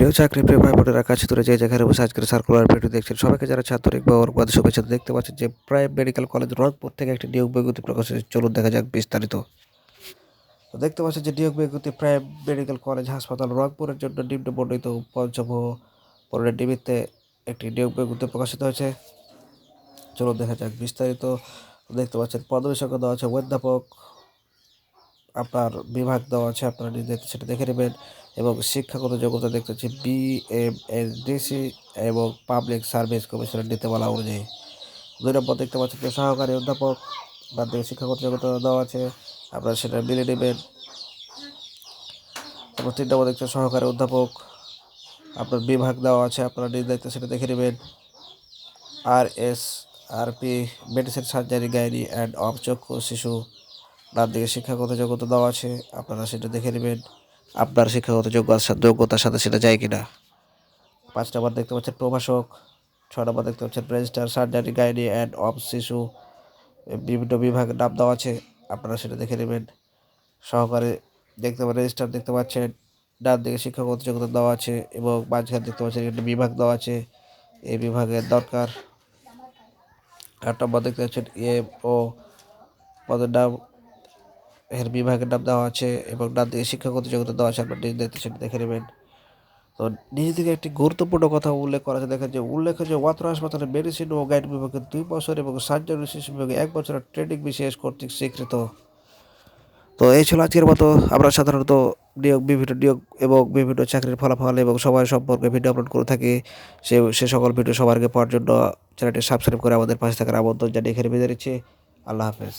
প্রিয় চাকরি প্রিয় ভাই বোনেরা, কাছে দূরে যে যেখানে বসে আজকের সার্কুলার ভিডিও দেখছেন সবাইকে যারা ছাত্রিক বা ওর বাদে শুভেচ্ছা। দেখতে পাচ্ছেন যে প্রাইম মেডিকেল কলেজ রংপুর থেকে একটি নিয়োগ বিজ্ঞপ্তি প্রকাশ হয়েছে চলুন দেখা যাক বিস্তারিত। তো দেখতে পাচ্ছেন যে নিয়োগ বিজ্ঞপ্তি প্রাইম মেডিকেল কলেজ হাসপাতাল রংপুরের জন্য নিম্ন বর্ণিত পঞ্চম পরের নিমিত্তে একটি নিয়োগ বিজ্ঞপ্তি প্রকাশিত হয়েছে। চলুন দেখা যাক বিস্তারিত। দেখতে পাচ্ছেন পদবী সংখ্যা দেওয়া আছে, অধ্যাপক আপনার বিভাগ দেওয়া আছে, আপনারা নিজে সেটা দেখে নেবেন। এবং শিক্ষাগত যোগ্যতা দেখতে হচ্ছে B M S D C এবং পাবলিক সার্ভিস কমিশনের নীতিমালা অনুযায়ী। দুই নম্বর দেখতে পাচ্ছেন যে সহকারী অধ্যাপক দিয়ে শিক্ষাগত যোগ্যতা দেওয়া আছে, আপনারা সেটা মিলে নেবেন। তারপর তিন নম্বর দেখছেন সহকারী অধ্যাপক, আপনার বিভাগ দেওয়া আছে, আপনারা নিজ দায়িত্ব সেটা দেখে নেবেন। R S R P medicine surgery gynae and obs চক্ষু শিশু ডান দিকে শিক্ষাগত যোগ্যতা দেওয়া আছে, আপনারা সেটা দেখে নেবেন। আপনার শিক্ষাগত যোগ্যতার যোগ্যতার সাথে সেটা যায় কিনা? পাঁচ নম্বর দেখতে পাচ্ছেন প্রভাষক ছয় নম্বর দেখতে পাচ্ছেন registrar surgery, gynae, and obs শিশু বিভিন্ন বিভাগের নাম দেওয়া আছে, আপনারা সেটা দেখে নেবেন। সহকারে দেখতে পাচ্ছেন রেজিস্টার দেখতে পাচ্ছেন, ডান দিকে শিক্ষাগত যোগ্যতা দেওয়া আছে এবং মাঝখানে দেখতে পাচ্ছেন একটা বিভাগ দেওয়া আছে, এই বিভাগের দরকার। আট নম্বর দেখতে পাচ্ছেন, এম ও, পদের নাম এর বিভাগের নাম দেওয়া আছে এবং ডান দিকে শিক্ষাগত যোগ্যতা দেওয়া আছে। আপনার নিজ দায়িত্ব সেটা দেখে নেবেন। তো নিজে থেকে একটি গুরুত্বপূর্ণ কথা উল্লেখ করা আছে। দেখেন যে উল্লেখ যে ওয়াত্র হাসপাতালে মেডিসিন ও গাইড বিভাগে দুই বছর এবং সার্জারি শিশু বিভাগে এক বছরের ট্রেনিং বিশেষ কর্তৃক স্বীকৃত। তো এই ছিল আজকের মতো। আমরা সাধারণত নিয়োগ, বিভিন্ন নিয়োগ এবং বিভিন্ন চাকরির ফলাফল এবং সবাই সম্পর্কে ভিডিও আপলোড করে থাকি। সে সে সকল ভিডিও সবার আগে পাওয়ার জন্য চ্যানেলটি সাবস্ক্রাইব করে আমাদের পাশে থাকার আমন্ত্রণ জানিয়ে এখানে বিদায় নিচ্ছি। আল্লাহ হাফেজ।